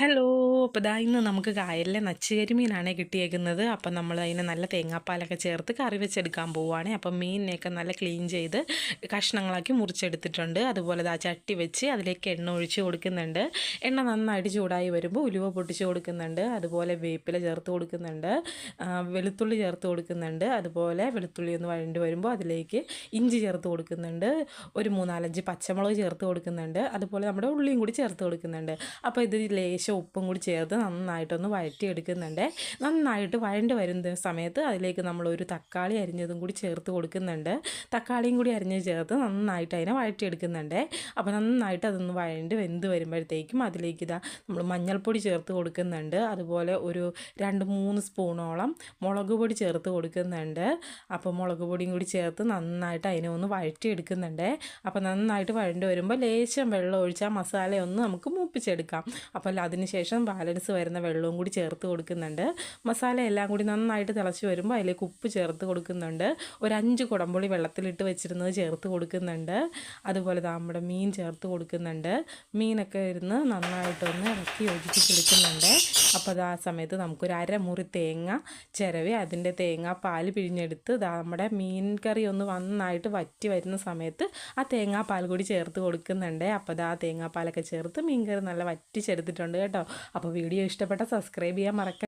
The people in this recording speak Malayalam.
ഹലോ അപ്പോൾ ഇതാ ഇന്ന് നമുക്ക് കായലിലെ നച്ചുകരിമീനാണ് കിട്ടിയേക്കുന്നത്. അപ്പം നമ്മൾ അതിന് നല്ല തേങ്ങാപ്പാലൊക്കെ ചേർത്ത് കറി വെച്ചെടുക്കാൻ പോവുകയാണ് അപ്പം മീനിനെയൊക്കെ നല്ല ക്ലീൻ ചെയ്ത് കഷ്ണങ്ങളാക്കി മുറിച്ചെടുത്തിട്ടുണ്ട്. അതുപോലെ ദാ ചട്ടി വെച്ച് അതിലേക്ക് എണ്ണ ഒഴിച്ച് കൊടുക്കുന്നുണ്ട്. എണ്ണ നന്നായിട്ട് ചൂടായി വരുമ്പോൾ ഉലുവ പൊട്ടിച്ച് കൊടുക്കുന്നുണ്ട്. അതുപോലെ വേപ്പില ചേർത്ത് കൊടുക്കുന്നുണ്ട്. വെളുത്തുള്ളി ചേർത്ത് കൊടുക്കുന്നുണ്ട്. അതുപോലെ വെളുത്തുള്ളി ഒന്ന് വഴണ്ടി വരുമ്പോൾ അതിലേക്ക് ഇഞ്ചി ചേർത്ത് കൊടുക്കുന്നുണ്ട്. ഒരു മൂന്നാലഞ്ച് പച്ചമുളക് ചേർത്ത് കൊടുക്കുന്നുണ്ട്. അതുപോലെ നമ്മുടെ ഉള്ളിയും കൂടി ചേർത്ത് കൊടുക്കുന്നുണ്ട്. അപ്പോൾ ഇത് ലേശം ഉപ്പും കൂടി ചേർത്ത് നന്നായിട്ടൊന്ന് വഴറ്റിയെടുക്കുന്നുണ്ട്. നന്നായിട്ട് വഴണ്ട് വരുന്ന സമയത്ത് അതിലേക്ക് നമ്മൾ ഒരു തക്കാളി അരിഞ്ഞതും കൂടി ചേർത്ത് കൊടുക്കുന്നുണ്ട്. തക്കാളിയും കൂടി അരിഞ്ഞ് ചേർത്ത് നന്നായിട്ട് അതിനെ വഴറ്റിയെടുക്കുന്നുണ്ട്. അപ്പോൾ നന്നായിട്ട് അതൊന്ന് വഴണ്ട് വെന്ത് വരുമ്പോഴത്തേക്കും അതിലേക്ക് ഇതാ നമ്മൾ മഞ്ഞൾപ്പൊടി ചേർത്ത് കൊടുക്കുന്നുണ്ട്. അതുപോലെ ഒരു രണ്ട് മൂന്ന് സ്പൂണോളം മുളക് പൊടി ചേർത്ത് കൊടുക്കുന്നുണ്ട്. അപ്പോൾ മുളക് പൊടിയും കൂടി ചേർത്ത് നന്നായിട്ട് അതിനെ ഒന്ന് വഴറ്റിയെടുക്കുന്നുണ്ട്. അപ്പോൾ നന്നായിട്ട് വഴണ്ട് വരുമ്പോൾ ലേശം വെള്ളം ഒഴിച്ചാൽ മസാലയൊന്ന് നമുക്ക് മൂപ്പിച്ചെടുക്കാം. അപ്പോൾ അതിന് ശേഷം ബാലൻസ് വരുന്ന വെള്ളവും കൂടി ചേർത്ത് കൊടുക്കുന്നുണ്ട്. മസാല എല്ലാം കൂടി നന്നായിട്ട് തിളച്ച് വരുമ്പോൾ അതിലേക്ക് ഉപ്പ് ചേർത്ത് കൊടുക്കുന്നുണ്ട്. ഒരു അഞ്ച് കുടംപുളി വെള്ളത്തിലിട്ട് വെച്ചിരുന്നത് ചേർത്ത് കൊടുക്കുന്നുണ്ട്. അതുപോലെ നമ്മുടെ മീൻ ചേർത്ത് കൊടുക്കുന്നുണ്ട്. മീനൊക്കെ ഇരുന്ന് നന്നായിട്ടൊന്ന് ഇറക്കി യോജിപ്പിച്ചെടുക്കുന്നുണ്ട് അപ്പോൾ അത് ആ സമയത്ത് നമുക്കൊരു അരമുറി തേങ്ങ ചിരവി അതിന്റെ തേങ്ങ പാൽ പിഴിഞ്ഞെടുത്ത് നമ്മുടെ മീൻ കറി ഒന്ന് നന്നായിട്ട് വറ്റി വരുന്ന സമയത്ത് ആ തേങ്ങാപ്പാൽ കൂടി ചേർത്ത് കൊടുക്കുന്നുണ്ട്. അപ്പോൾ അത് ആ തേങ്ങാപ്പാലൊക്കെ ചേർത്ത് മീൻ കറി നല്ല വറ്റിച്ചെടുത്തിട്ടുണ്ട്. കേട്ടോ. അപ്പോൾ വീഡിയോ ഇഷ്ടപ്പെട്ട സബ്സ്ക്രൈബ് ചെയ്യാൻ മറക്ക